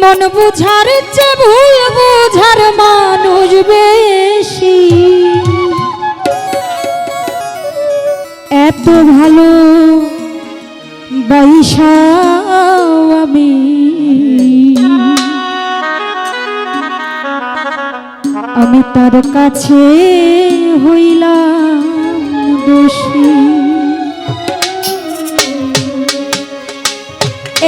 মন বুঝার চেয়ে ভুল বুঝার মানুষ বেশি। এত ভালো বাইশা আমি। আমি তার কাছে হইলাম দোষী।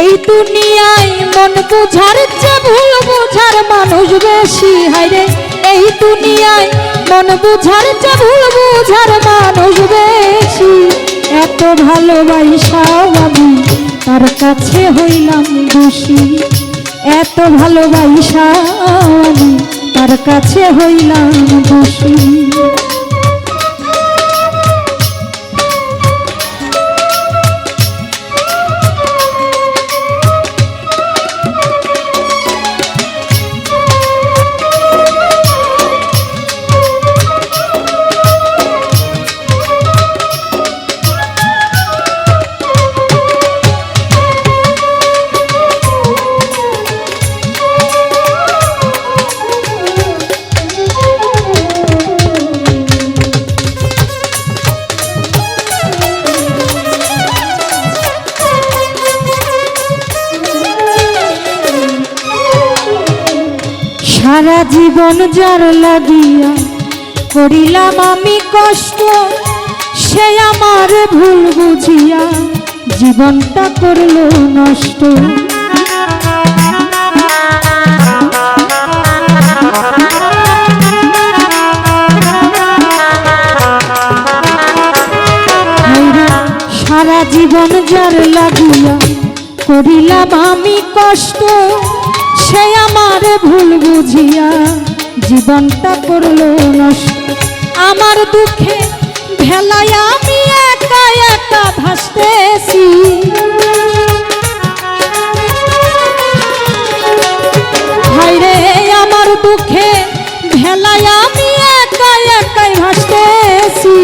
এই দুনিয়ায় মন বুঝার চেয়ে ভুল বুঝার মানুষ বেশি। হায়রে, এই দুনিয়ায় মন বুঝার চেয়ে ভুল বুঝার মানুষ বেশি। এত ভালোবাসাও আমি তার কাছে হইলাম দোষী। এত ভালোবাসাও আমি তার কাছে হইলাম দোষী। সারা জীবন যার লাগিয়া করিলাম আমি কষ্ট, সে আমার ভুল বুঝিয়া জীবনটা করল নষ্ট। সারা জীবন যার লাগিয়া করিলাম আমি কষ্ট সে আমার ভুল বুঝিয়া জীবনটা করল নষ্ট। আমার দুঃখে ভেলায় আমি একা একা ভাসতেছি। ভাইরে দুঃখে ভেলায় আমি একা একাই ভাসতেছি।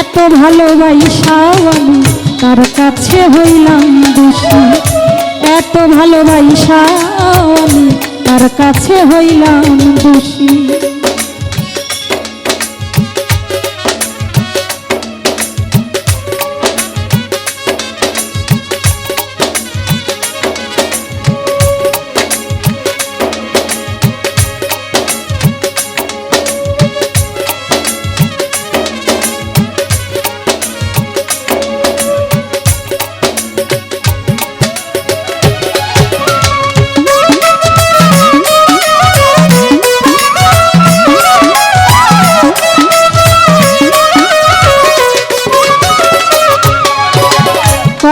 এত ভালোবাসাও আমি তার কাছে হইলাম দোষী? এত ভালোবাসা আমি তার কাছে হইলাম দোষী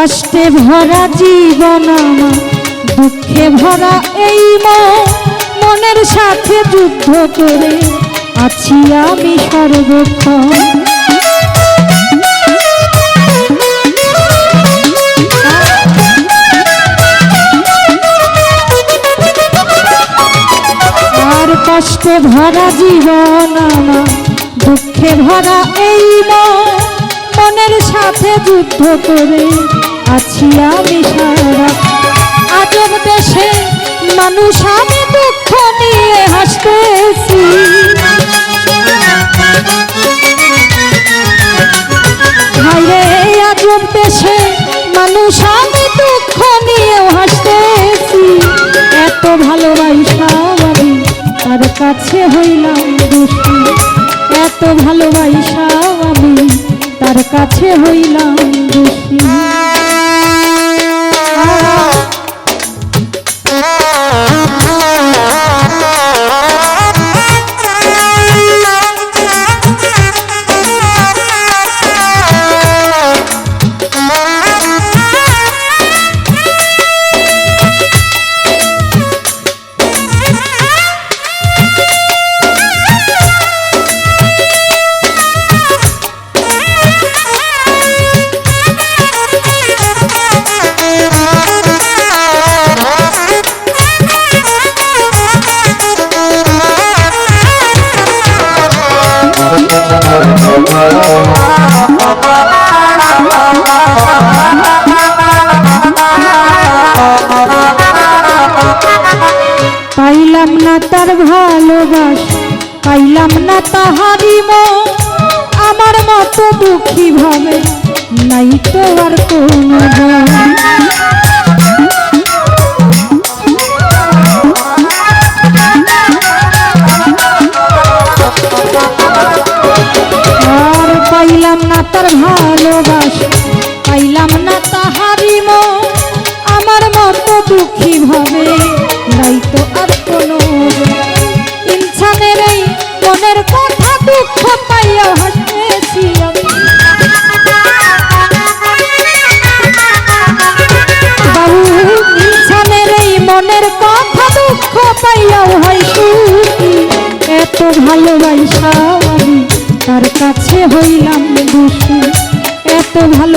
কষ্টে ভরা জীবন আমার, দুঃখে ভরা এই মন। মনের সাথে যুদ্ধ করে আছি আমি সর্বক্ষণ। আর কষ্টে ভরা জীবন আমার, দুঃখে ভরা এই মন। মনের সাথে যুদ্ধ করে আছি আমি সারা। আজব দেশে মানুষ, আমি দুঃখ নিয়ে হাসতেছি। ভাইরে আজব দেশে মানুষ, আমি দুঃখ নিয়ে হাসতেছি। এত ভালোবাসাও আমি তার কাছে হইলাম দোষী। এত ভালোবাসাও আমি তার কাছে হইলাম দোষী। ভালোবাস পাইলাম না তাহারি আমার মতো দুঃখী ভাবে নাই তো আর কোনো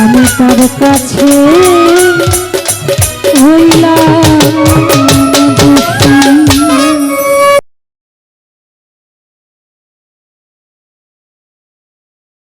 আমি তার কাছে হইলাম।